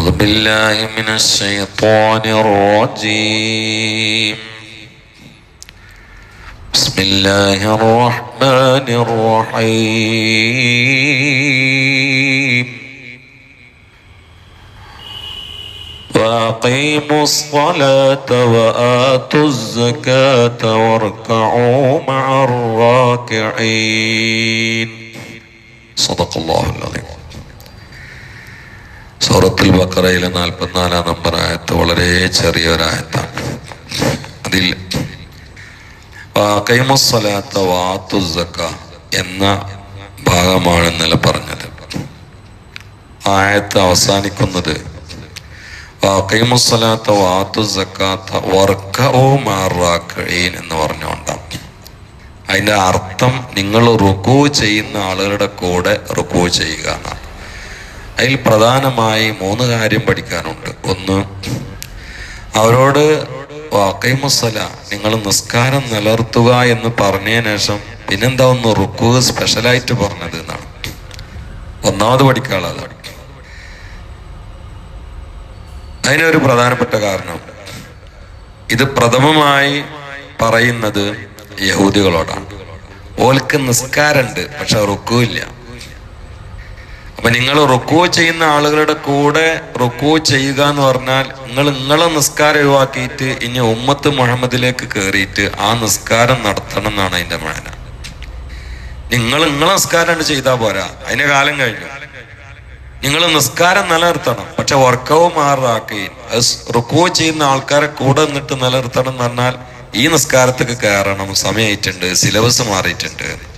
أعوذ بالله من الشيطان الرجيم. بسم الله الرحمن الرحيم. وأقيموا الصلاة وآتوا الزكاة واركعوا مع الراكعين. صدق الله العظيم. സൂറത്തുൽ ബക്കറയിലെ നാൽപ്പത്തിനാലാം നമ്പർ ആയത്ത് വളരെ ചെറിയൊരായത്താണ്. അതിൽ വാത്തു എന്ന ഭാഗമാണ് ഇന്നലെ പറഞ്ഞത്. ആയത്ത് അവസാനിക്കുന്നത് എന്ന് പറഞ്ഞുകൊണ്ടാണ്. അതിന്റെ അർത്ഥം നിങ്ങൾ റുക്കു ചെയ്യുന്ന ആളുകളുടെ കൂടെ റുക്കു ചെയ്യുക എന്നാണ്. അതിൽ പ്രധാനമായി മൂന്ന് കാര്യം പഠിക്കാനുണ്ട്. ഒന്ന് അവരോട് വാക്കൈമുസല നിങ്ങൾ നിസ്കാരം നിലർത്തുക എന്ന് പറഞ്ഞതിന് ശേഷം പിന്നെന്താ ഒന്ന് റുക്കു സ്പെഷ്യലായിട്ട് പറഞ്ഞത് എന്നാണ്. ഒന്നാമത് പഠിക്കാനുള്ളത് അതിനൊരു പ്രധാനപ്പെട്ട കാരണം ഇത് പ്രഥമമായി പറയുന്നത് യഹൂദികളോടാണ്. ഓൽക്ക് നിസ്കാരമുണ്ട് പക്ഷെ റുക്കു ഇല്ല. അപ്പൊ നിങ്ങൾ റുക്കോ ചെയ്യുന്ന ആളുകളുടെ കൂടെ റുക്കോ ചെയ്യുക എന്ന് പറഞ്ഞാൽ നിങ്ങൾ നിങ്ങളെ നിസ്കാരം ഒഴിവാക്കിയിട്ട് ഇനി ഉമ്മത്ത് മുഹമ്മദിലേക്ക് കയറിയിട്ട് ആ നിസ്കാരം നടത്തണം എന്നാണ് അതിന്റെ മേന. നിങ്ങൾ നിങ്ങളെ നിസ്കാരം ചെയ്താൽ പോരാ. അതിന്റെ കാലം കഴിഞ്ഞു. നിങ്ങൾ നിസ്കാരം നിലനിർത്തണം. പക്ഷെ വർക്കവും മാറാക്കുകയും റുക്കോ ചെയ്യുന്ന ആൾക്കാരെ കൂടെ നിന്നിട്ട് നിലനിർത്തണം എന്ന് പറഞ്ഞാൽ ഈ നിസ്കാരത്തേക്ക് കയറണം. സമയമായിട്ടുണ്ട് സിലബസ് മാറിയിട്ടുണ്ട്.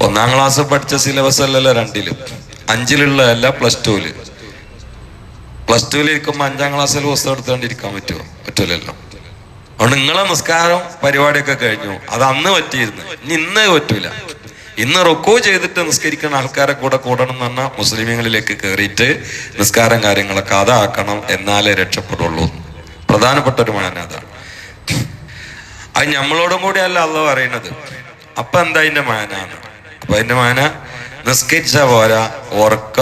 ഒന്നാം ക്ലാസ് പഠിച്ച സിലബസ് അല്ലല്ലോ രണ്ടിലും. അഞ്ചിലുള്ള അല്ല പ്ലസ് ടുവിൽ പ്ലസ് ടുവിൽ ഇരിക്കുമ്പോൾ അഞ്ചാം ക്ലാസ്സിൽ പുസ്തകം എടുത്തുകൊണ്ടിരിക്കാൻ പറ്റുമോ? പറ്റൂലല്ലോ. അതുകൊണ്ട് നിങ്ങളെ നിസ്കാരം പരിപാടിയൊക്കെ കഴിഞ്ഞു. അത് അന്ന് പറ്റിയിരുന്നു. ഇനി ഇന്ന് പറ്റൂല. ഇന്ന് റൊക്കോ ചെയ്തിട്ട് നിസ്കരിക്കുന്ന ആൾക്കാരെ കൂടെ കൂടണം എന്ന് പറഞ്ഞാൽ മുസ്ലിമുകളിലേക്ക് കയറിയിട്ട് നിസ്കാരം കാര്യങ്ങളൊക്കെ അതാക്കണം എന്നാലേ രക്ഷപ്പെടുള്ളൂ. പ്രധാനപ്പെട്ട ഒരു മാന അതാണ്. അത് നമ്മളോടും കൂടിയല്ല അല്ല പറയുന്നത്. അപ്പൊ എന്താ അതിന്റെ മാനാണ്? അപ്പൊ അതിന്റെ മാന നിസ്കരിച്ച പോരാ ഓർക്ക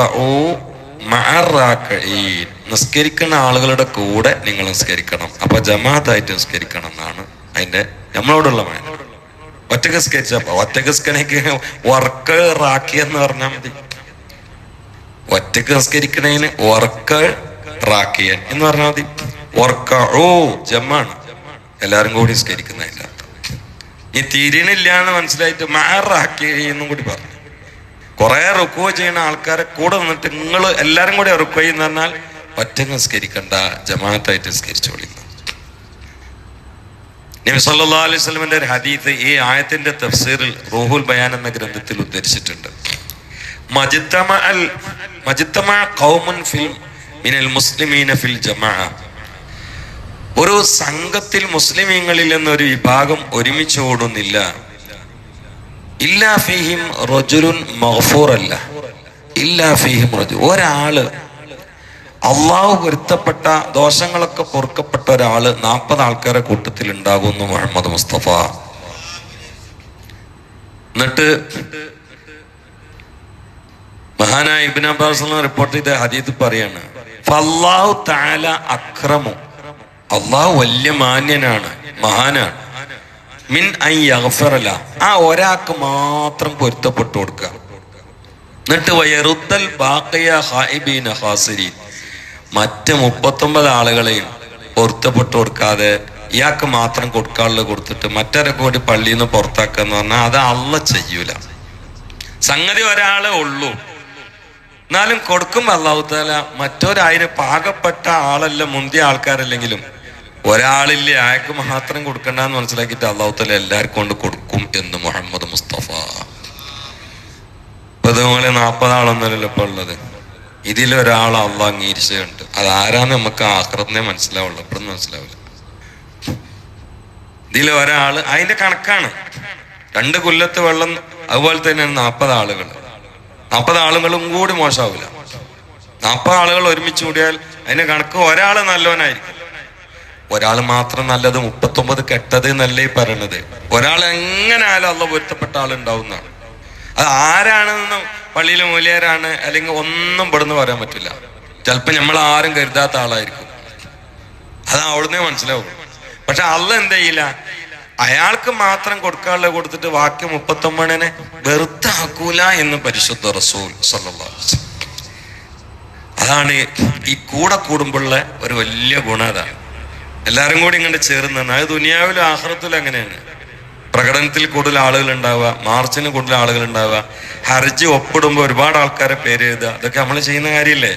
നിസ്കരിക്കുന്ന ആളുകളുടെ കൂടെ നിങ്ങൾ നിസ്കരിക്കണം. അപ്പൊ ജമാഅത്തായിട്ട് നിസ്കരിക്കണം എന്നാണ് അതിന്റെ നമ്മളോടുള്ള മാന. ഒറ്റയ്ക്ക് നിസ്കരിച്ച ഒറ്റയ്ക്ക് നിസ്കരിക്ക് വർക്ക് റാക്കി എന്ന് പറഞ്ഞാൽ മതി. ഒറ്റയ്ക്ക് നിസ്കരിക്കണേന് വർക്ക് റാക്കിയൻ എന്ന് പറഞ്ഞാൽ മതി. വർക്ക ഓ ജമ്മാണ്. എല്ലാരും കൂടി നിസ്കരിക്കുന്നതിന്റെ അർത്ഥം ഈ തിരിയണില്ല എന്ന് മനസ്സിലായിട്ട് മാറാക്കി എന്നും കൂടി പറഞ്ഞു. കുറെ റുക്കോ ചെയ്യുന്ന ആൾക്കാരെ കൂടെ നിന്നിട്ട് നിങ്ങൾ എല്ലാരും കൂടി റുക്കോ ചെയ്യുന്ന പറഞ്ഞാൽ ഒറ്റ നിസ്കരിക്കണ്ട ജമാഅത്തായിട്ട് നിസ്കരിച്ചു വിളിക്കുന്നു നബി സല്ലല്ലാഹു അലൈഹി വസല്ലമയുടെ ഒരു ഹദീസ് ഈ ആയത്തിന്റെ തഫ്സീറിൽ റൂഹുൽ ബയാൻ എന്ന ഗ്രന്ഥത്തിൽ ഉദ്ധരിച്ചിട്ടുണ്ട്. മജ്തമ അൽ മജ്തമ ഖൗമുൻ ഫിൽ മിനൽ മുസ്ലിമീന ഫിൽ ജമാഅ. ഒരു സംഘത്തിൽ മുസ്ലിമീങ്ങളിൽ നിന്നൊരു വിഭാഗം ഒരുമിച്ച് ഓടുന്നില്ല. ഇല്ലാ ഫീഹിം റജുലുൻ മഗ്ഫൂർ അല്ല ഇല്ലാ ഫീഹിം റജു ഒരാൾ അള്ളാഹു പൊരുത്തപ്പെട്ട ദോഷങ്ങളൊക്കെ പൊറുക്കപ്പെട്ട ഒരാൾ നാൽപ്പത് ആൾക്കാരെ കൂട്ടത്തിൽ ഉണ്ടാകുന്നു മുഹമ്മദ് മുസ്തഫ. എന്നിട്ട് മഹാനായ ഇബിൻ അബ്ബാസ് റിപ്പോർട്ട് ചെയ്ത ഹദീത്ത് പറയാണ് അക്രമു അള്ളാഹു വലിയ മാന്യനാണ് മഹാനാണ്. മിൻ ഐ അഫറല ആ ഒരാൾക്ക് മാത്രം പൊരുത്തപ്പെട്ടു കൊടുക്കുക. എന്നിട്ട് വയറുദ്ദൽ ബാക്കിയ മറ്റ് മുപ്പത്തൊമ്പത് ആളുകളെയും പൊരുത്തപ്പെട്ടു കൊടുക്കാതെ ഇയാൾക്ക് മാത്രം കൊടുക്കാനുള്ള കൊടുത്തിട്ട് മറ്റൊരെ കൂടി പള്ളിയിൽ നിന്ന് പുറത്താക്കുക എന്ന് പറഞ്ഞാൽ അത് അള്ള ചെയ്യൂല. സംഗതി ഒരാളെ ഉള്ളൂ. എന്നാലും കൊടുക്കുമ്പോ അള്ളാഹുത്താല മറ്റൊരായിരം പാകപ്പെട്ട ആളല്ല മുന്തിയ ആൾക്കാരല്ലെങ്കിലും ഒരാളില്ലേ അയാൾക്ക് മാത്രം കൊടുക്കണ്ട എന്ന് മനസ്സിലാക്കിയിട്ട് അള്ളാഹുത്തല എല്ലാവർക്കും കൊണ്ട് കൊടുക്കും എന്ന് മുഹമ്മദ് മുസ്തഫ. നിങ്ങളെ നാൽപ്പത് ഇപ്പൊ ഉള്ളത്. ഇതിലൊരാൾ അള്ളാഹ് അംഗീകരിച്ചുണ്ട് അത് ആരാന്ന് നമുക്ക് ആഹ്റത്തിനെ മനസ്സിലാവുള്ളൂ. എപ്പോഴും മനസ്സിലാവില്ല. ഇതിൽ ഒരാൾ അതിന്റെ കണക്കാണ്. രണ്ട് കൊല്ലത്ത് വെള്ളം അതുപോലെ തന്നെയാണ് നാൽപ്പത് ആളുകൾ നാൽപ്പത് ആളുകളും കൂടി മോശമാവില്ല നാൽപ്പത് ആളുകൾ ഒരുമിച്ച് കൂടിയാൽ അതിന്റെ കണക്ക് ഒരാൾ നല്ലവനായിരിക്കും. ഒരാൾ മാത്രം നല്ലത് മുപ്പത്തൊമ്പത് കെട്ടത് എന്നല്ലേ പറയണത്. ഒരാൾ എങ്ങനെ ആയാലും അള്ള പൊരുത്തപ്പെട്ട ആളുണ്ടാവുന്നതാണ് അത് ആരാണെന്ന് പള്ളിയിലെ മൂലിയാരാണ് അല്ലെങ്കിൽ ഒന്നും ഇവിടുന്ന് പറയാൻ പറ്റില്ല. ചിലപ്പോൾ നമ്മൾ ആരും കരുതാത്ത ആളായിരിക്കും. അത് അവിടുന്ന് മനസ്സിലാവും. പക്ഷെ അല്ല എന്ത് ചെയ്യില്ല? അയാൾക്ക് മാത്രം കൊടുക്കാനുള്ള കൊടുത്തിട്ട് ബാക്കി മുപ്പത്തൊമ്പതിനെ വെറുതെ ആക്കൂല എന്ന് പരിശുദ്ധ റസൂൽ. അതാണ് ഈ കൂടെ കൂടുമ്പോഴുള്ള ഒരു വലിയ ഗുണം അതാണ്. എല്ലാവരും കൂടി ഇങ്ങോട്ട് ചേർന്ന് നിന്ന് അത് ദുനിയാവിലും ആഹ്റത്തിലും അങ്ങനെയാണ്. പ്രകടനത്തിൽ കൂടുതൽ ആളുകൾ ഉണ്ടാവുക മാർച്ചിന് കൂടുതൽ ആളുകൾ ഉണ്ടാവുക ഹർജി ഒപ്പിടുമ്പോൾ ഒരുപാട് ആൾക്കാരെ പേര് എഴുതുക. അതൊക്കെ നമ്മൾ ചെയ്യുന്ന കാര്യമില്ലേ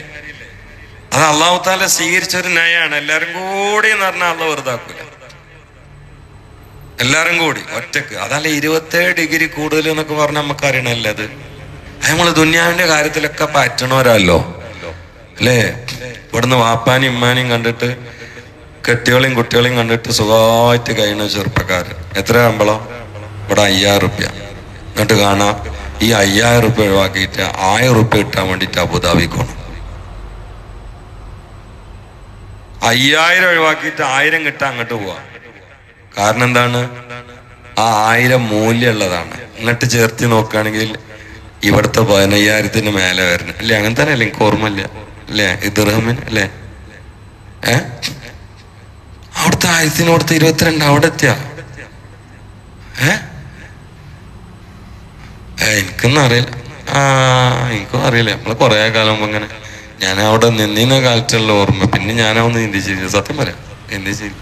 അത് അള്ളാഹു താല സ്വീകരിച്ച ഒരു നയാണ് എല്ലാരും കൂടി എന്ന് പറഞ്ഞാൽ അള്ള വെറുതാക്കൂല. എല്ലാരും കൂടി ഒറ്റയ്ക്ക്. അതല്ല ഇരുപത്തേഴ് ഡിഗ്രി കൂടുതൽ എന്നൊക്കെ പറഞ്ഞാൽ നമുക്ക് അറിയണല്ലേ അത് നമ്മൾ ദുന്യാവിന്റെ കാര്യത്തിലൊക്കെ പറ്റണവരല്ലോ. അല്ലേ? ഇവിടുന്ന് വാപ്പാനും ഇമ്മാനും കണ്ടിട്ട് കെട്ടികളെയും കുട്ടികളെയും കണ്ടിട്ട് സുഖമായിട്ട് കഴിയുന്ന ചെറുപ്പക്കാരൻ. എത്ര ശമ്പളം ഇവിടെ അയ്യായിരം റുപ്യ. എന്നിട്ട് കാണാം ഈ അയ്യായിരം റുപ്യ ഒഴിവാക്കിയിട്ട് ആയിരം റുപ്യ കിട്ടാൻ വേണ്ടിയിട്ട് അബുദാബി പോകണം അയ്യായിരം ഒഴിവാക്കിയിട്ട് ആയിരം കിട്ടാൻ അങ്ങോട്ട് പോവാ. കാരണം എന്താണ്? ആ ആയിരം മൂല്യമുള്ളതാണ്. എന്നിട്ട് ചേർത്തി നോക്കുകയാണെങ്കിൽ ഇവിടുത്തെ പതിനയ്യായിരത്തിന് മേലെ വരണം. അല്ലേ? അങ്ങനെ തന്നെ അല്ലേ എനിക്ക് ഓർമ്മയില്ല. അല്ലേ? ഇദ്റഹമിന് അല്ലേ? ഏ? അവിടുത്തെ ആയിരത്തിന് കൊടുത്ത് ഇരുപത്തിരണ്ട് അവിടെ എത്തിയ? എനിക്കൊന്നും അറിയില്ല. ആ എനിക്കും അറിയില്ല. നമ്മൾ കൊറേ കാലം മുമ്പ് ഇങ്ങനെ ഞാൻ അവിടെ നിന്നിന്ന കാലത്തുള്ള ഓർമ്മ. പിന്നെ ഞാനൊന്ന് ചിന്തിച്ചില്ല സത്യം പറയാം. എന്ത് ചെയ്യും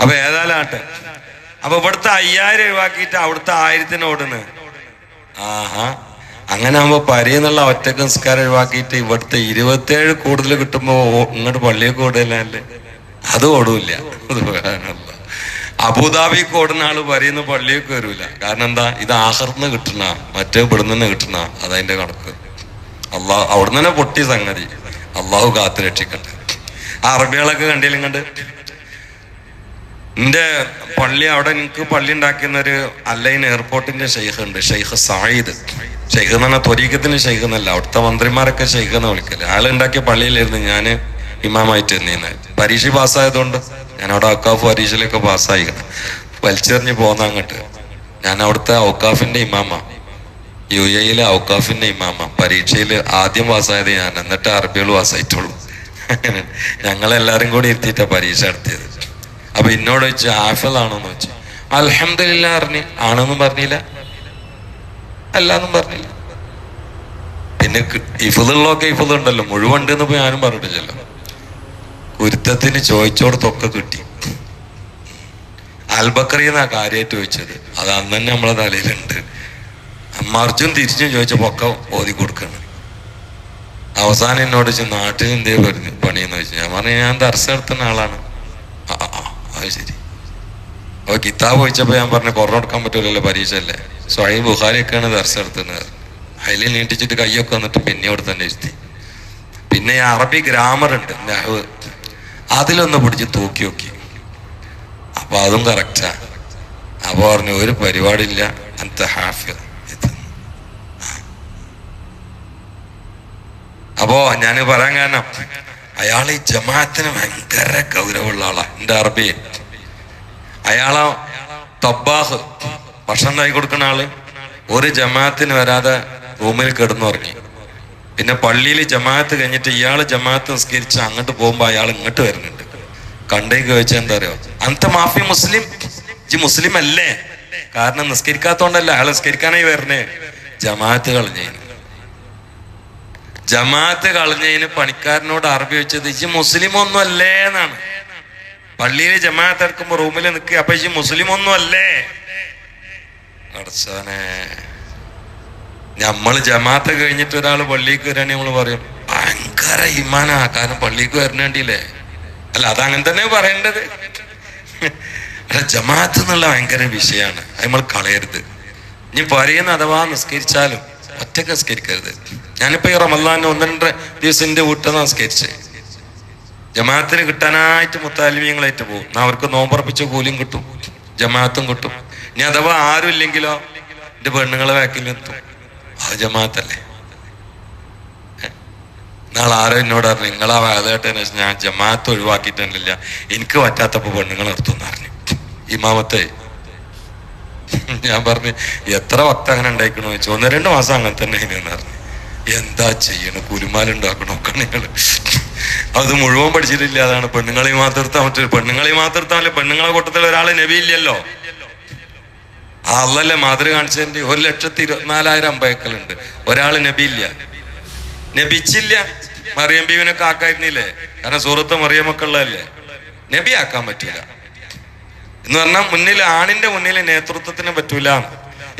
അപ്പൊ ഏതായാലും ആട്ടെ. അപ്പൊ ഇവിടുത്തെ അയ്യായിരം ഒഴിവാക്കിയിട്ട് അവിടുത്തെ ആയിരത്തിന് ഓടുന്നു. ആഹാ. അങ്ങനെ ആകുമ്പോ പരിയെന്നുള്ള ഒറ്റ സംസ്കാരം ഒഴിവാക്കിയിട്ട് ഇവിടുത്തെ ഇരുപത്തേഴ് കൂടുതൽ കിട്ടുമ്പോ ഇങ്ങോട്ട് പള്ളിയൊക്കെ ഓടല്ലേ അത് ഓടൂല്ല. അബുദാബി കോടുന്ന ആൾ പറയുന്ന പള്ളിയിൽ കയറൂല കാരണം എന്താ? ഇത് ആഹർന്ന് കിട്ടണ മറ്റേ ഇവിടുന്ന് കിട്ടണ അതതിന്റെ കണക്ക്. അള്ളാഹ് അവിടുന്ന് തന്നെ പൊട്ടി സംഗതി. അള്ളാഹു കാത്തു രക്ഷിക്കട്ടെ. അറബികളൊക്കെ കണ്ടില്ലേ കണ്ട് എന്റെ പള്ളി അവിടെ എനിക്ക് പള്ളി ഉണ്ടാക്കുന്ന ഒരു അല്ലൈൻ എയർപോർട്ടിന്റെ ഷെയ്ഖ് ഉണ്ട് ഷെയ്ഖ് സായിദ്. ഷെയ്ഖ് എന്ന് പറഞ്ഞാൽ ത്വരീഖത്തിന് ഷെയ്ഖ് എന്നല്ല. അവിടുത്തെ മന്ത്രിമാരൊക്കെ ഷെയ്ഖ് എന്ന് വിളിക്കല്ലേ അയാൾ ഉണ്ടാക്കിയ പള്ളിയിലായിരുന്നു ഞാൻ ഇമാമായിട്ട് നിന്നത് പരീക്ഷ പാസ്സായതുകൊണ്ട് ഞാൻ അവിടെ ഔക്കാഫ് പരീക്ഷയിലൊക്കെ പാസ്സായി. വലിച്ചെറിഞ്ഞ് പോന്ന അങ്ങോട്ട്. ഞാൻ അവിടുത്തെ ഔക്കാഫിന്റെ ഇമാമ. യു എയിലെ ഔക്കാഫിന്റെ ഇമാമ. പരീക്ഷയിൽ ആദ്യം പാസ്സായത് ഞാൻ. എന്നിട്ട് അറബികൾ പാസ്സായിട്ടുള്ളൂ ഞങ്ങളെല്ലാരും കൂടി എത്തിയിട്ടാ പരീക്ഷ നടത്തിയത്. അപ്പൊ എന്നോട് വെച്ച് ആഫലാണോന്ന് വെച്ചു അലഹമില്ല അറിഞ്ഞ് ആണെന്നും പറഞ്ഞില്ല. അല്ലാന്നും പറഞ്ഞില്ല. പിന്നെ ഇഫുള്ളൊക്കെ ഇഫുൾ ഉണ്ടല്ലോ മുഴുവൻ ഉണ്ട് എന്ന് ഞാനും പറഞ്ഞിട്ടില്ലല്ലോ. കുരുത്തത്തിന് ചോദിച്ചോടത്തൊക്കെ കിട്ടി അൽബക്കറി എന്നാ കാര്യമായിട്ട് ചോദിച്ചത്. അത് അന്ന് തന്നെ നമ്മളെ തലയിലുണ്ട്. അമ്മർജുൻ തിരിച്ചും ചോദിച്ചപ്പോ ഒക്കെ ഓതി കൊടുക്കണം. അവസാനം എന്നോട് ചോദിച്ചു നാട്ടിൽ എന്തേ പറഞ്ഞു പണിയെന്ന് ചോദിച്ചു? ഞാൻ പറഞ്ഞു ഞാൻ ദർശ നടത്തുന്ന ആളാണ്. ആ ശരി. കിതാബ് ചോദിച്ചപ്പോ ഞാൻ പറഞ്ഞു കൊറോണ കൊടുക്കാൻ പറ്റൂലല്ലോ പരീക്ഷ അല്ലേ സ്വയം ബുഹാരിയൊക്കെയാണ് ദർശ നടത്തുന്നത്. അതിൽ നീട്ടിച്ചിട്ട് കയ്യൊക്കെ വന്നിട്ട് പിന്നെ അവിടെ തന്നെ ഇരുത്തി. പിന്നെ അറബി ഗ്രാമർ ഉണ്ട് നഹ്വ്. അതിലൊന്ന് പിടിച്ച് തൂക്കി നോക്കി. അപ്പൊ അതും കറക്റ്റാ അപ്പൊ പറഞ്ഞു ഒരു പരിപാടിയില്ല. അന്ത ഹാഫിദ്. അപ്പോ ഞാൻ പറയാൻ കാരണം അയാൾ ഈ ജമാഅത്തിന് ഭയങ്കര ഗൗരവമുള്ള ആളാ. എന്റെ അറബി. അയാളോ തബ്ബാഹ്. ഭക്ഷണം ഉണ്ടാക്കി കൊടുക്കുന്ന ആൾ. ഒരു ജമാഅത്തിന് വരാതെ റൂമിൽ കിടന്നുറങ്ങി. പിന്നെ പള്ളിയിൽ ജമാഅത്ത് കഴിഞ്ഞിട്ട് ഇയാൾ ജമാഅത്ത് നിസ്കരിച്ച് അങ്ങോട്ട് പോകുമ്പോൾ അയാൾ ഇങ്ങോട്ട് വരുന്നുണ്ട്. കണ്ടേക്ക് ചോദിച്ചാൽ എന്താ അറിയോ? അന്ത മാഫി മുസ്ലിം. ജി മുസ്ലിം അല്ലേ? കാരണം നിസ്കരിക്കാത്തോണ്ടല്ല അയാൾ നിസ്കരിക്കാനായി വരണേ? ജമാഅത്ത് കളഞ്ഞതിന് ജമാഅത്ത് കളഞ്ഞതിന് പണിക്കാരനോട് അറബി വെച്ചത് ഇജ്ജ് മുസ്ലിം ഒന്നും അല്ലേ? എന്നാണ്. പള്ളിയിൽ ജമാഅത്ത് എടുക്കുമ്പോ റൂമിൽ നിൽക്കുക അപ്പൊ ഇജ്ജ് മുസ്ലിം ഒന്നും അല്ലേ? അടച്ചോനെ നമ്മൾ ജമാഅത്ത് കഴിഞ്ഞിട്ട് ഒരാൾ പള്ളിക്ക് വരാണെങ്കിൽ നമ്മൾ പറയും ഭയങ്കര ഇമാനാ കാരണം പള്ളിക്ക് വരണേണ്ടിയില്ലേ അല്ല അത് അങ്ങനെ തന്നെ പറയേണ്ടത്. അല്ല ജമാഅത്ത് എന്നുള്ള ഭയങ്കര വിഷയമാണ് അത് നമ്മൾ കളയരുത്. ഇനി പറയുന്ന അഥവാ നിസ്കരിച്ചാലും ഒറ്റയ്ക്ക് നിസ്കരിക്കരുത്. ഞാനിപ്പോ ഈ റമല്ലാൻ ഒന്ന് രണ്ട് ദിവസം എന്റെ വീട്ടിൽ നിസ്കരിച്ച്. ജമാഅത്തിന് കിട്ടാനായിട്ട് മുത്താലിമീങ്ങളായിട്ട് പോകും അവർക്ക് നോമ്പറപ്പിച്ച കൂലിയും കിട്ടും ജമാഅത്തും കിട്ടും. ഇനി അഥവാ ആരും ഇല്ലെങ്കിലോ എന്റെ പെണ്ണുങ്ങളെ വാക്കിലെത്തും ജമാഅത്തല്ലേ? നിങ്ങൾ ആരോ എന്നോട് പറഞ്ഞു നിങ്ങളാ വേദായിട്ടതിന് ശേഷം ഞാൻ ജമാഅത്ത് ഒഴിവാക്കിയിട്ടില്ല എനിക്ക് പറ്റാത്തപ്പോ പെണ്ണുങ്ങൾ നിർത്തും പറഞ്ഞു. ഇമാമത്തെ ഞാൻ പറഞ്ഞു എത്ര വക്ത അങ്ങനെ ഉണ്ടായിക്കണോ? ചോദിച്ചു ഒന്ന് രണ്ട് മാസം അങ്ങനെ തന്നെ ഇനി പറഞ്ഞു. എന്താ ചെയ്യണ? കുലുമാലുണ്ടാക്കണോ ഒക്കെ നിങ്ങൾ അത് മുഴുവൻ പഠിച്ചിട്ടില്ല. അതാണ് പെണ്ണുങ്ങളെ മാത്രം മറ്റൊരു പെണ്ണുങ്ങളെ മാത്രം പെണ്ണുങ്ങളെ കൂട്ടത്തിൽ ഒരാളെ നബിയില്ലല്ലോ ആ അല്ലല്ലേ മാതൃ കാണിച്ചതിന്റെ ഒരു ലക്ഷത്തി ഇരുപത്തിനാലായിരം അമ്പയക്കളുണ്ട് ഒരാൾ നബിയില്ല. നബിച്ചില്ല. മറിയം ബീവിനൊക്കെ ആക്കായിരുന്നില്ലേ കാരണം സുഹൃത്ത് മറിയ മക്കളിലല്ലേ നബി ആക്കാൻ പറ്റില്ല എന്ന് പറഞ്ഞാൽ മുന്നിൽ ആണിന്റെ മുന്നിൽ നേതൃത്വത്തിന് പറ്റൂല.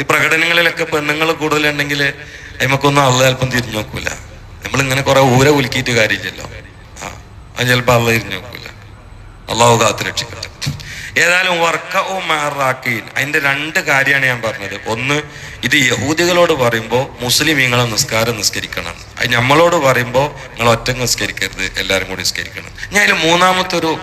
ഈ പ്രകടനങ്ങളിലൊക്കെ പെണ്ണുങ്ങൾ കൂടുതലുണ്ടെങ്കിൽ അതിമക്കൊന്നും അള്ള ചിലപ്പം തിരിഞ്ഞു നോക്കൂല. നമ്മൾ ഇങ്ങനെ കുറെ ഊര ഉലുക്കിയിട്ട് കാര്യമില്ലല്ലോ. ആ അത് ചിലപ്പോൾ അള്ള തിരിഞ്ഞു നോക്കൂല. അള്ളാഹു കാത്തു രക്ഷിക്കട്ടെ. ഏതായാലും വർക്കവും മഹറാക്കീൻ. അതിന്റെ രണ്ട് കാര്യമാണ് ഞാൻ പറഞ്ഞത്. ഒന്ന് ഇത് യഹൂദികളോട് പറയുമ്പോൾ മുസ്ലിം മുസ്ലിമീങ്ങളെ നിസ്കാരം നിസ്കരിക്കണം. അത് നമ്മളോട് പറയുമ്പോൾ നിങ്ങൾ ഒറ്റ നിസ്കരിക്കരുത് എല്ലാവരും കൂടി നിസ്കരിക്കണം. ഞാൻ അതിൽ മൂന്നാമത്തെ ഒരു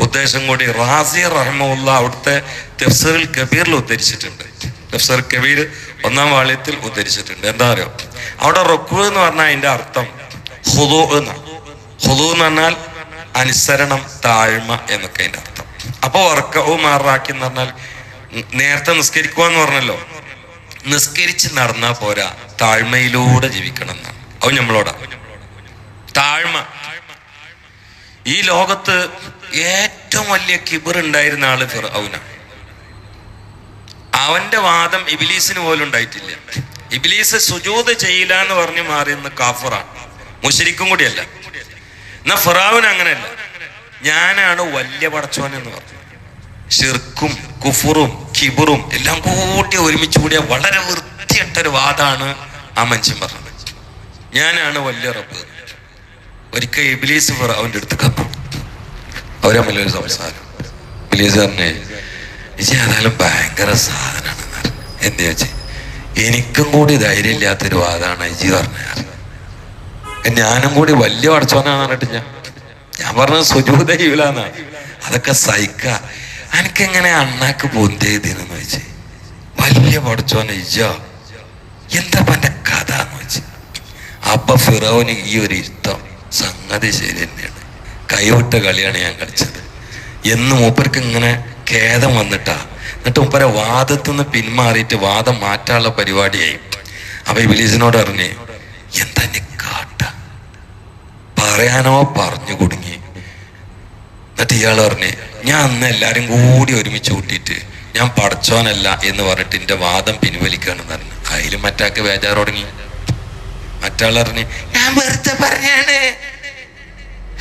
ഉദ്ദേശം കൂടി റാസി റഹ്മുള്ള അവിടുത്തെ തെഫ്സറിൽ കബീറിൽ ഉദ്ധരിച്ചിട്ടുണ്ട്. തെഫ്സർ കബീർ ഒന്നാം വാള്യത്തിൽ ഉദ്ധരിച്ചിട്ടുണ്ട്. എന്താ അറിയോ? അവിടെ റൊക്കു എന്ന് പറഞ്ഞാൽ അതിന്റെ അർത്ഥം ഹുദു എന്നാണ്. ഹുദു എന്ന് പറഞ്ഞാൽ അനുസരണം താഴ്മ എന്നൊക്കെ അതിന്റെ അർത്ഥം. അപ്പൊ വർക്കവും മാറാക്കി എന്ന് പറഞ്ഞാൽ നേരത്തെ നിസ്കരിക്കുക എന്ന് പറഞ്ഞല്ലോ. നിസ്കരിച്ച് നടന്നാ പോരാ. താഴ്മയിലൂടെ ജീവിക്കണം എന്നാണ്. അത് നമ്മളോടാ താഴ്മ. ഈ ലോകത്ത് ഏറ്റവും വലിയ കിബർ ഉണ്ടായിരുന്ന ആൾ ഫിറൌനാണ് അവന്റെ വാദം ഇബിലീസിന് പോലും ഉണ്ടായിട്ടില്ല. ഇബിലീസ് സുജൂത് ചെയ്യില്ല എന്ന് പറഞ്ഞ് മാറിയെന്ന് കാഫറാണ്. മുഷരിക്കും കൂടിയല്ല. എന്നാ ഫിറാവിന് അങ്ങനെയല്ല. ഞാനാണ് വലിയ പടച്ചോൻ എന്ന് പറഞ്ഞു. ഷിർക്കും കുഫുറും കിബുറും എല്ലാം കൂട്ടി ഒരുമിച്ച് കൂടിയ വളരെ വൃത്തിയിട്ടൊരു വാദാണ് ആ മനുഷ്യൻ പറഞ്ഞത്. ഞാനാണ് വലിയ റബ്ബ്. ഒരിക്കൽ ഇബിലീസ് അവന്റെ അടുത്ത് കപ്പു. അവരെ സംസാരം. ഇബിലീസ് പറഞ്ഞേ ഇജി ഏതായാലും ഭയങ്കര സാധനമാണ് എന്ത് ചോദിച്ചു? എനിക്കും കൂടി ധൈര്യമില്ലാത്തൊരു വാദമാണ് ഇജി പറഞ്ഞ ഞാനും കൂടി വലിയ പടച്ചോനാന്ന് പറഞ്ഞിട്ട് ഞാൻ ഞാൻ പറഞ്ഞത് സുജൂത ചെയ്യൂലെന്നാ അതൊക്കെ സഹിക്ക. എനിക്കെങ്ങനെ അണ്ണാക്ക് പൊന്തിയതിനെന്ന് വെച്ച് വലിയ പഠിച്ചോ ഇജോ എന്താ പറ്റ കഥ എന്ന് വെച്ച് അപ്പൊ ഫിറോന് ഈ ഒരു ഇരുത്തം സംഗതി ശരി തന്നെയാണ്. കൈവിട്ട കളിയാണ് ഞാൻ കളിച്ചത്. എന്ന് മൂപ്പർക്ക് ഇങ്ങനെ ഖേദം വന്നിട്ടാ. എന്നിട്ട് മൂപ്പരെ വാദത്തിൽ നിന്ന് പിന്മാറിയിട്ട് വാദം മാറ്റാനുള്ള പരിപാടിയായി. അപ്പൊ ഇബിലീസിനോട് അറിഞ്ഞ് എന്താ നീ കാട്ട? പറയാനോ പറഞ്ഞു കുടുങ്ങി? എന്നിട്ട് ഇയാൾ പറഞ്ഞ് ഞാൻ അന്ന് എല്ലാരും കൂടി ഒരുമിച്ച് കൂട്ടിയിട്ട് ഞാൻ പഠിച്ചോനല്ല എന്ന് പറഞ്ഞിട്ട് എന്റെ വാദം പിൻവലിക്കുകയാണെന്ന് പറഞ്ഞു. അതിലും മറ്റാക്ക് ബേജാറ് തുടങ്ങി മറ്റാൾ പറഞ്ഞു ഞാൻ വെറുതെ പറഞ്ഞാണ്.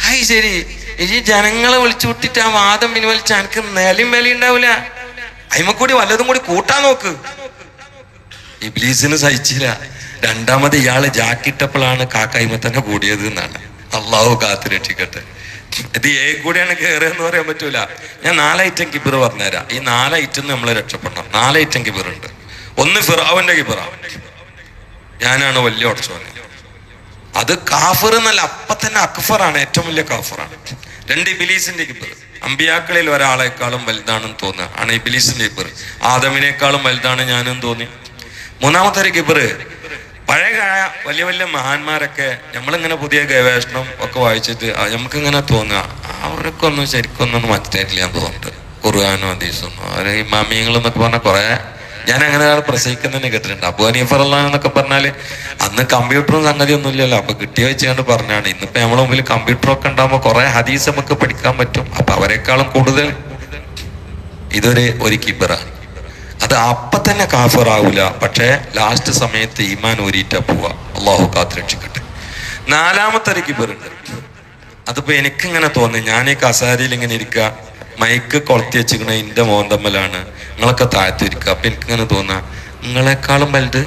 ഹായ് ശരി. ഈ ജനങ്ങളെ വിളിച്ചു വിട്ടിട്ട് ആ വാദം പിൻവലിച്ച എനിക്ക് നിലയും വില ഉണ്ടാവില്ല കൂടി വല്ലതും കൂടി കൂട്ടാൻ നോക്ക്. ഇബ്ലീസിന് സഹിച്ചില്ല. രണ്ടാമത് ഇയാൾ ജാക്കിട്ടപ്പോഴാണ് കാക്കായ്മ തന്നെ കൂടിയത് എന്നാണ്. അള്ളാഹു കാത്തു രക്ഷിക്കട്ടെ. ഇത് ഏ കൂടെയാണ് എന്ന് പറയാൻ പറ്റൂല. ഞാൻ നാലൈറ്റം കിബിർ പറഞ്ഞുതരാം. ഈ നാല് ഐറ്റം നമ്മൾ രക്ഷപ്പെടണം. നാലൈറ്റം ഉണ്ട്. ഒന്ന് ഫിറാവിന്റെ കിബിറ. ഞാനാണ് വലിയ ഉടച്ചോനെ അത് കാഫർ എന്നല്ല അപ്പൊ തന്നെ അക്ഫറാണ് ഏറ്റവും വലിയ കാഫറാണ്. രണ്ട് ഇബിലീസിന്റെ കിബിർ. അമ്പിയാക്കളിൽ ഒരാളെക്കാളും വലുതാണെന്ന് തോന്നുക. ആണ് ഇബിലീസിന്റെ കിബിർ. ആദമിനേക്കാളും വലുതാണ് ഞാനും തോന്നി. മൂന്നാമത്തെ ഒരു കിബിർ പഴയ കാ- വലിയ വലിയ മഹാന്മാരൊക്കെ നമ്മളിങ്ങനെ പുതിയ ഗവേഷണം ഒക്കെ വായിച്ചിട്ട് നമുക്കിങ്ങനെ തോന്നുക അവർക്കൊന്നും ശരിക്കൊന്നും മനസ്സിലായിട്ടില്ല എന്ന് തോന്നുന്നുണ്ട് ഖുർആാനും ഹദീസൊന്നും. അവർ മാമിയങ്ങളും എന്നൊക്കെ പറഞ്ഞാൽ കുറെ ഞാൻ അങ്ങനെ ഒരാൾ പ്രസംഗിക്കുന്നതന്നെ കേട്ടിട്ടുണ്ട്. അബു ഹനീഫർ എന്നൊക്കെ പറഞ്ഞാൽ അന്ന് കമ്പ്യൂട്ടറും സംഗതി ഒന്നും ഇല്ലല്ലോ. അപ്പൊ കിട്ടിയ വെച്ചുകൊണ്ട് പറഞ്ഞാണ്. ഇന്നിപ്പോ നമ്മളെ മുമ്പിൽ കമ്പ്യൂട്ടറൊക്കെ ഉണ്ടാകുമ്പോൾ കുറെ ഹദീസ് നമുക്ക് പഠിക്കാൻ പറ്റും. അപ്പൊ അവരെക്കാളും കൂടുതൽ ഇതൊരു ഒരു കിബറാണ്. അത് അപ്പൊ തന്നെ കാഫറാവൂല. പക്ഷേ ലാസ്റ്റ് സമയത്ത് ഈമാൻ ഊരിയിട്ടാ പോവാ. അള്ളാഹു കാത്ത് രക്ഷിക്കട്ടെ. നാലാമത്തെ ഒരു കിബറുണ്ട് അതിപ്പോ എനിക്കിങ്ങനെ തോന്നി. ഞാൻ ഈ കസാരയിൽ ഇങ്ങനെ ഇരിക്കുക മൈക്ക് കൊളത്തി വെച്ചിരിക്കണ എന്റെ മോന്തമ്മലാണ് നിങ്ങളൊക്കെ താഴ്ത്തിരിക്കുക അപ്പൊ എനിക്കിങ്ങനെ തോന്നാ നിങ്ങളെക്കാളും വലുത്?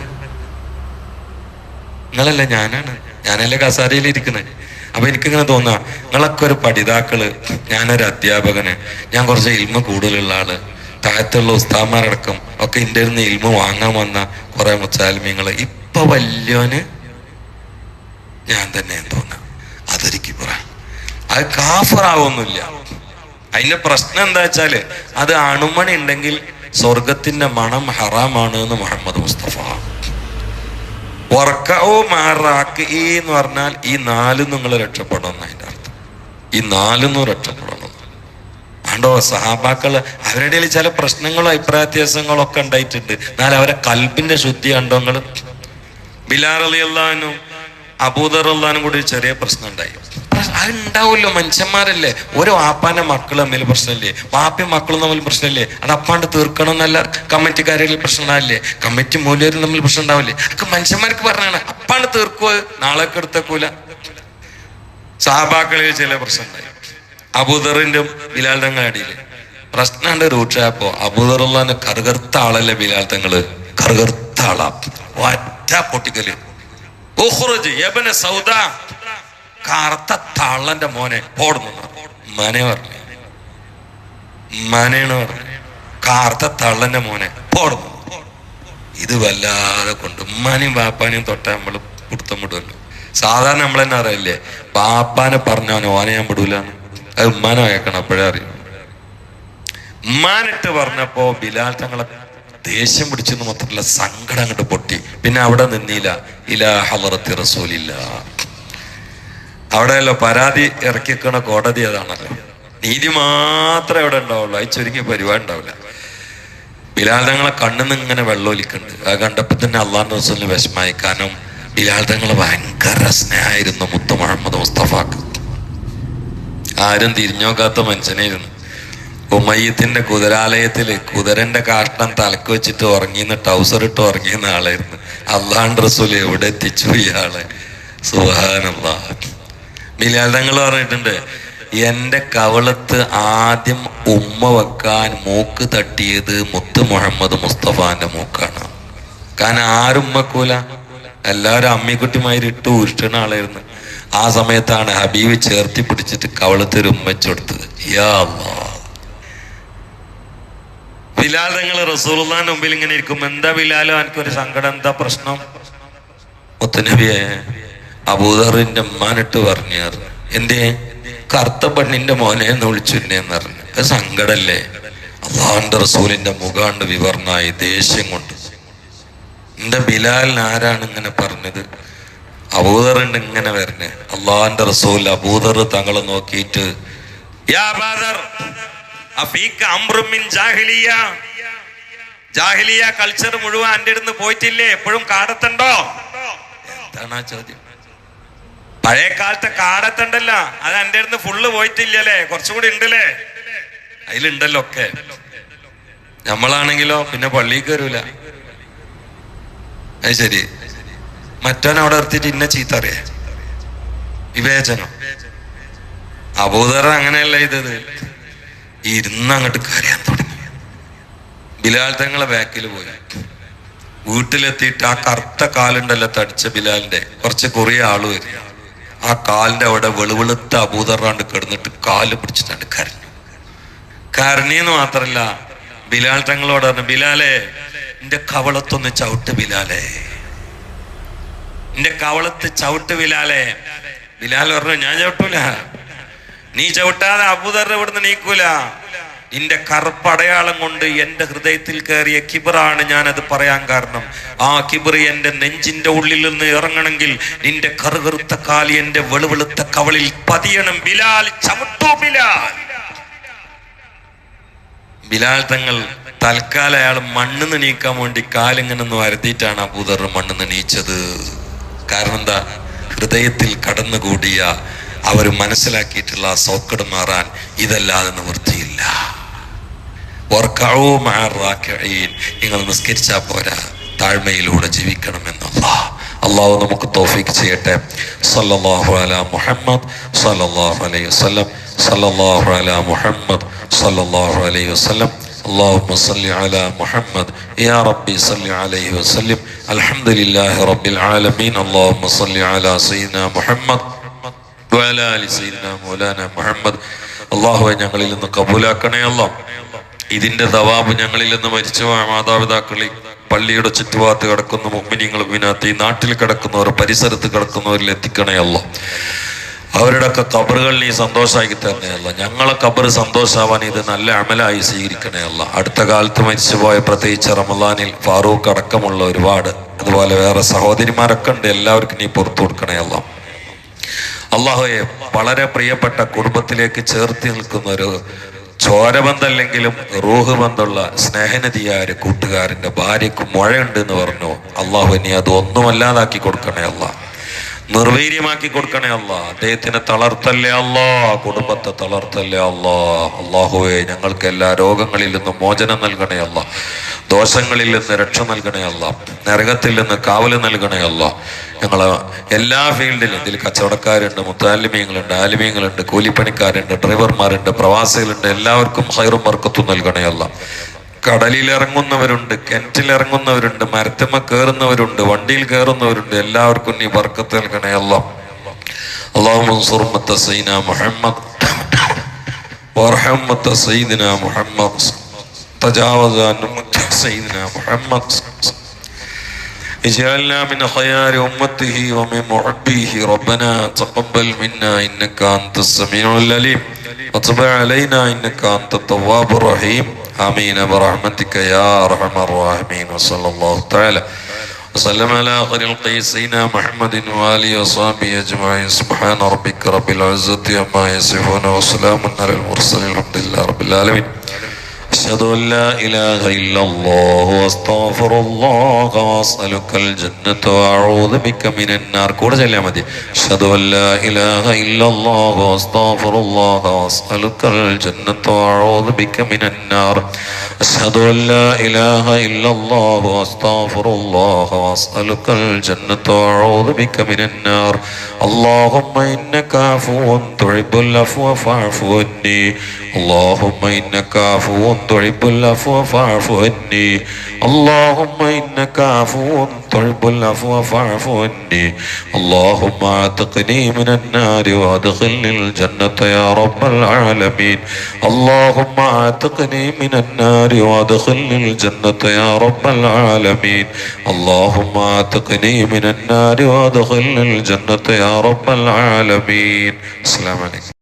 നിങ്ങളല്ല ഞാനാണ്. ഞാനല്ലേ കസാരയിൽ ഇരിക്കുന്നത് അപ്പൊ എനിക്കിങ്ങനെ തോന്നാ നിങ്ങളൊക്കെ ഒരു പഠിതാക്കൾ. ഞാനൊരു അധ്യാപകന്. ഞാൻ കുറച്ച് ഇൽമ കൂടുതലുള്ള ആൾ. താഴത്തുള്ള ഉസ്താമാരടക്കം ഒക്കെ എന്റെ നിന്ന് ഇൽമ വാങ്ങാൻ വന്ന കുറെ മുച്ചാൽമീങ്ങൾ ഇപ്പൊ വല്യോന് ഞാൻ തന്നെ തോന്നാം അതൊരു കിബറ അത് കാഫറാവൊന്നുമില്ല. അതിന്റെ പ്രശ്നം എന്താ വെച്ചാൽ അത് അണുമണി ഉണ്ടെങ്കിൽ സ്വർഗത്തിന്റെ മണം ഹറാമാണ് എന്ന് മുഹമ്മദ് മുസ്തഫ. വർക്കോ മാറാക്ക് എന്ന് പറഞ്ഞാൽ ഈ നാലും നിങ്ങൾ രക്ഷപ്പെടണം അതിന്റെ അർത്ഥം. ഈ നാലും രക്ഷപ്പെടണം. ആണ്ടോ സഹാബാക്കൾ അവരുടെ ചില പ്രശ്നങ്ങളും അഭിപ്രായത്യാസങ്ങളോ ഒക്കെ ഉണ്ടായിട്ടുണ്ട്. എന്നാൽ അവരെ കൽബിന്റെ ശുദ്ധി കണ്ടോ നിങ്ങൾ ബിലാർ അലി അള്ളഹാനും അബൂദർ അള്ളഹാനും കൂടി ഒരു ചെറിയ പ്രശ്നം ഉണ്ടായി. അതുണ്ടാവുമല്ലോ മനുഷ്യന്മാരല്ലേ? ഓരോ വാപ്പാന്റെ മക്കൾ തമ്മിൽ പ്രശ്നമില്ലേ? വാപ്പി മക്കളും തമ്മിൽ പ്രശ്നമില്ലേ? അത് അപ്പാണ്ട് തീർക്കണം എന്നല്ല കമ്മിറ്റിക്കാരിൽ പ്രശ്നം ഉണ്ടാവില്ലേ? കമ്മിറ്റി മൂല്യരും തമ്മിൽ പ്രശ്നം ഉണ്ടാവില്ലേ? അതൊക്കെ മനുഷ്യന്മാർക്ക് പറഞ്ഞാണ് അപ്പാണ്ട് തീർക്കുക നാളെ എടുത്തേക്കൂല. സഹാബാക്കളിൽ ചില പ്രശ്നം ഉണ്ടായി. അബൂദറിന്റെ ബിലാൽ തങ്ങാടിയിൽ പ്രശ്നമുണ്ട് രൂക്ഷായപ്പോ അബൂദറുള്ളാന്റെ കറുകറുത്ത ആളല്ലേ ബിലാൽ തങ്ങൾ കറുകറുത്ത ആളാ. ഒറ്റ പൊട്ടിക്കൽ. സൗദ. കറുത്ത തള്ളന്റെ മോനെ. ഓടുന്നു മനെ പറഞ്ഞു. മനയാണ് പറഞ്ഞു. കാർത്ത തള്ളന്റെ മോനെ. പോടുന്നു ഇത് വല്ലാതെ കൊണ്ട് ഉമ്മാനെയും ബാപ്പാനെയും തൊട്ട നമ്മൾ പിടുത്തം വിടുമല്ലോ സാധാരണ നമ്മൾ തന്നെ അറിയില്ലേ? ബാപ്പാനെ പറഞ്ഞവനെ ഓനെ ഞാൻ വിടൂല അത് ഉമ്മാനെ അപ്പോഴേ അറിയും. ഉമ്മാനിട്ട് പറഞ്ഞപ്പോ ബിലാൽ തങ്ങളെ ദേഷ്യം പിടിച്ചെന്ന് മാത്രമല്ല സങ്കടം അങ്ങോട്ട് പൊട്ടി. പിന്നെ അവിടെ നിന്നില്ല. ഇലാ ഹലറത്തി റസൂലില്ല. അവിടെയല്ലോ പരാതി ഇറക്കിക്കണ കോടതി അതാണല്ലോ. നീതി മാത്രമേ അവിടെ ഉണ്ടാവുള്ളൂ. അത് ചുരുങ്ങിയ പരിപാടി ഉണ്ടാവില്ല. ബിലാൽ തങ്ങളെ കണ്ണിന്ന് ഇങ്ങനെ വെള്ളമൊലിക്കുന്നുണ്ട് അത് കണ്ടപ്പോ തന്നെ അള്ളാഹ് റസൂലിന് വിഷമായി കാരണം ബിലാൽ തങ്ങളെ ഭയങ്കര സ്നേഹമായിരുന്നു മുത്തു മുഹമ്മദ് മുസ്തഫാക്ക്. ആരും തിരിഞ്ഞോക്കാത്ത മനുഷ്യനായിരുന്നു ഉമയ്യത്തിന്റെ കുതിരാലയത്തിൽ കുതിരന്റെ കാഷ്ടം തലക്ക് വെച്ചിട്ട് ഉറങ്ങിന്ന് ടൗസർ ഇട്ട് ഉറങ്ങിയുന്ന ആളായിരുന്നു. അള്ളാണ്ട് റസൂൽ എവിടെ എത്തിച്ചു ഇയാളെ? സുഹാനല്ലാ ബിലാൽ പറഞ്ഞിട്ടുണ്ട് എന്റെ കവളത്ത് ആദ്യം ഉമ്മ വെക്കാൻ മൂക്ക് തട്ടിയത് മുത്ത് മുഹമ്മദ് മുസ്തഫാന്റെ മൂക്കാണ്. കാരണം ആരും ഉമ്മക്കൂല. എല്ലാവരും അമ്മിക്കുട്ടിമാരിട്ട് ഉരുഷ്ടണ ആളായിരുന്നു. ആ സമയത്താണ് ഹബീബ് ചേർത്തി പിടിച്ചിട്ട് കവളത്തിൽ ഉമ്മച്ചെടുത്തത് യാ ബിലാൽ നിങ്ങൾ റസൂലുള്ളാന്റെ മുമ്പിൽ ഇങ്ങനെ ഇരിക്കും എന്താ ബിലാലോ? എനിക്കൊരു സങ്കടം എന്താ പ്രശ്നം? മുത്തനബിയെ അബൂദറിന്റെ ഉമ്മാനിട്ട് പറഞ്ഞു എന്തേ കറുത്ത പെണ്ണിന്റെ മോനെ എന്ന് വിളിച്ചു എന്ന് പറഞ്ഞു. അത് സങ്കടല്ലേ? അള്ളാഹിന്റെ റസൂലിന്റെ മുഖാണ്ട് വിവർണായി ദേഷ്യം കൊണ്ട്. എന്റെ ബിലാലിന് ആരാണ് ഇങ്ങനെ പറഞ്ഞത്? അബൂദറിന്റെ ഇങ്ങനെ വരണേ. അള്ളാഹന്റെ റസൂൽ അബൂദർ തങ്ങളെ നോക്കിയിട്ട് ജാഹിലിയ. കൾച്ചർ മുഴുവൻ എന്റെ അടുന്ന് പോയിട്ടില്ലേ? എപ്പോഴും കാടത്തണ്ടോ? എന്താണ് ആ ചോദ്യം? പഴയ കാലത്തെ കാടത്തുണ്ടല്ല. അത് എന്റെ അടുന്ന് ഫുള്ള് പോയിട്ടില്ലല്ലേ? കുറച്ചുകൂടി ഉണ്ടല്ലേ? അതിലുണ്ടല്ലോ ഒക്കെ. നമ്മളാണെങ്കിലോ പിന്നെ പള്ളിക്ക് വരൂല. അത് ശരി. മറ്റവൻ അവിടെ നിർത്തിയിട്ട് ഇന്ന ചീത്ത അറിയാ? വിവേചനം. അബൂദർ അങ്ങനെയല്ല ഇതത് ഇരുന്ന് അങ്ങോട്ട് കരയാൻ തുടങ്ങി. ബിലാൽ തങ്ങളെ ബാക്കിൽ പോയി. വീട്ടിലെത്തിയിട്ട് ആ കറുത്ത കാലുണ്ടല്ലോ തടിച്ച ബിലാലിന്റെ. കുറച്ച് കുറേ ആൾ വരും. ആ കാലിന്റെ അവിടെ വെളുവെളുത്ത അബൂദറാണ്ട് കിടന്നിട്ട് കാൽ പിടിച്ചിട്ടാണ് കരഞ്ഞു. കരഞ്ഞെന്ന് മാത്രല്ല ബിലാൽ തങ്ങളോട് പറഞ്ഞു ബിലാലെ എന്റെ കവളത്തൊന്ന് ചവിട്ട് ബിലാലെ. എന്റെ കവളത്ത് ചവിട്ട് ബിലാലെ ബിലാൽ പറഞ്ഞു ഞാൻ ചവിട്ടൂല. നീ ചവിട്ടാതെ അബൂദർ ഇവിടുന്ന് നീക്കൂല. നിന്റെ കറുപ്പടയാളം കൊണ്ട് എന്റെ ഹൃദയത്തിൽ കയറിയ കിബറാണ് അത് പറയാൻ കാരണം. ആ കിബർ എന്റെ നെഞ്ചിന്റെ ഉള്ളിൽ നിന്ന് ഇറങ്ങണമെങ്കിൽ നിന്റെ കറുകറുത്ത കാലി എന്റെ വെളുവെളുത്ത കവളിൽ പതിയണം. ബിലാൽ ചവിട്ടു ബിലാൽ ബിലാൽ തങ്ങൾ തൽക്കാലം അയാൾ മണ്ണിന്ന് നീക്കാൻ വേണ്ടി കാലിങ്ങനെ വരുത്തിയിട്ടാണ് അബൂദർ മണ്ണിന്ന് നീച്ചത്. കാരണം എന്താ? ഹൃദയത്തിൽ കടന്നുകൂടിയ അവർ മനസ്സിലാക്കിയിട്ടുള്ള സൗക്കട് മാറാൻ ഇതല്ലാതെ നിവൃത്തിയില്ല. നിങ്ങൾ നിസ്കരിച്ചാ പോരാ. താഴ്മയിലൂടെ ജീവിക്കണമെന്നുള്ള അള്ളാഹു നമുക്ക് തോഫിക്ക് ചെയ്യട്ടെ. സല്ലല്ലാഹു അലാ മുഹമ്മദ് സല്ലല്ലാഹു അലൈഹി വസല്ലം. സല്ലല്ലാഹു അലാ മുഹമ്മദ് സല്ലല്ലാഹു അലൈഹി വസല്ലം. اللهم صل على محمد يا ربي صل عليه وسلم الحمد لله رب العالمين اللهم صل على سيدنا محمد وعلى آل سيدنا مولانا محمد അള്ളാഹുവെ ഞങ്ങളിൽ നിന്ന് കബൂലാക്കണേ അല്ല ഇതിന്റെ ദവാബ് ഞങ്ങളിൽ നിന്ന് മരിച്ചു പോയ മാതാപിതാക്കളിൽ പള്ളിയുടെ ചുറ്റുഭാഗത്ത് കിടക്കുന്ന മുമ്മിനിങ്ങൾ വിനാത്ത് ഈ നാട്ടിൽ കിടക്കുന്നവർ പരിസരത്ത് കിടക്കുന്നവരിൽ എത്തിക്കണേ അല്ല അവരുടെയൊക്കെ കബറുകളിൽ നീ സന്തോഷമാക്കി തന്നെയല്ല ഞങ്ങളെ കബർ സന്തോഷാവാൻ ഇത് നല്ല അമലായി സ്വീകരിക്കണേയല്ല അടുത്ത കാലത്ത് മരിച്ചുപോയ പ്രത്യേകിച്ച് റമദാനിൽ ഫാറൂഖ് അടക്കമുള്ള ഒരുപാട് അതുപോലെ വേറെ സഹോദരിമാരൊക്കെ ഉണ്ട് എല്ലാവർക്കും നീ പുറത്തു കൊടുക്കണേയല്ല അള്ളാഹോയെ വളരെ പ്രിയപ്പെട്ട കുടുംബത്തിലേക്ക് ചേർത്ത് നിൽക്കുന്ന ഒരു ചോരബന്ധല്ലെങ്കിലും റൂഹ് ബന്ധമുള്ള സ്നേഹനദിയായ ഒരു കൂട്ടുകാരന്റെ ഭാര്യക്ക് മുഴയുണ്ട് എന്ന് പറഞ്ഞു. അള്ളാഹു ഇനി അത് ഒന്നുമല്ലാതാക്കി കൊടുക്കണേ അല്ല. നിർവീര്യമാക്കി കൊടുക്കണേ അല്ല. അദ്ദേഹത്തിനെ തളർത്തല്ലേ അല്ല? കുടുംബത്തെ തളർത്തല്ലേ അല്ല? അള്ളാഹുവെ ഞങ്ങൾക്ക് എല്ലാ രോഗങ്ങളിൽ നിന്നും മോചനം നൽകണേ അല്ല. ദോഷങ്ങളിൽ നിന്ന് രക്ഷ നൽകണേ അല്ല. നരകത്തിൽ നിന്ന് കാവൽ നൽകണേ അല്ല. ഞങ്ങൾ എല്ലാ ഫീൽഡിലും ഇതിൽ കച്ചവടക്കാരുണ്ട് മുത്താലിമീങ്ങളുണ്ട് ആലിമീങ്ങളുണ്ട് കൂലിപ്പണിക്കാരുണ്ട് ഡ്രൈവർമാരുണ്ട് പ്രവാസികളുണ്ട് എല്ലാവർക്കും ഹൈറും വർക്കത്തും നൽകണേ അല്ല. കടലിൽ ഇറങ്ങുന്നവരുണ്ട് കിണറ്റിൽ ഇറങ്ങുന്നവരുണ്ട് മരത്തമ്മ കയറുന്നവരുണ്ട് വണ്ടിയിൽ കയറുന്നവരുണ്ട് എല്ലാവർക്കും നീ ബർക്കത്ത് നൽകണേ അല്ലാം അള്ളാഹു മൻസൂർമത്ത സൈന മുഹമ്മദ് وارحمة سيدنا محمد تجاوز عن سيدنا محمد اجعلنا من خيار أمته ومن محبيه ربنا تقبل منا إنك أنت السميع العليم وتب علينا إنك أنت التواب الرحيم آمين برحمتك يا أرحم الراحمين وصلى الله تعالى وسلم على خير القي سيدنا محمد وآله وصحبه أجمعين سبحان ربك رب العزة عما يصفون وسلام على المرسلين الحمد لله رب العالمين أشهد أن لا إله إلا الله وأستغفر الله وأسألك الجنة وأعوذ بك من النار. كورة جلية مدي أشهد أن لا إله إلا الله وأستغفر الله وأسألك الجنة وأعوذ بك من النار. أشهد أن لا إله إلا الله وأستغفر الله وأسألك الجنة وأعوذ بك من النار. اللهم إنك عفو تحب العفو فاعف عني. اللهم إنك عفو تحب العفو فاعف عني. اللهم إنك عفو تحب العفو فاعف عني. اللهم اعتقني من النار وادخلني الجنة يا رب العالمين. اللهم اعتقني من النار وادخلني الجنة يا رب العالمين. اللهم اعتقني من النار وادخلني الجنة يا رب العالمين. السلام عليكم.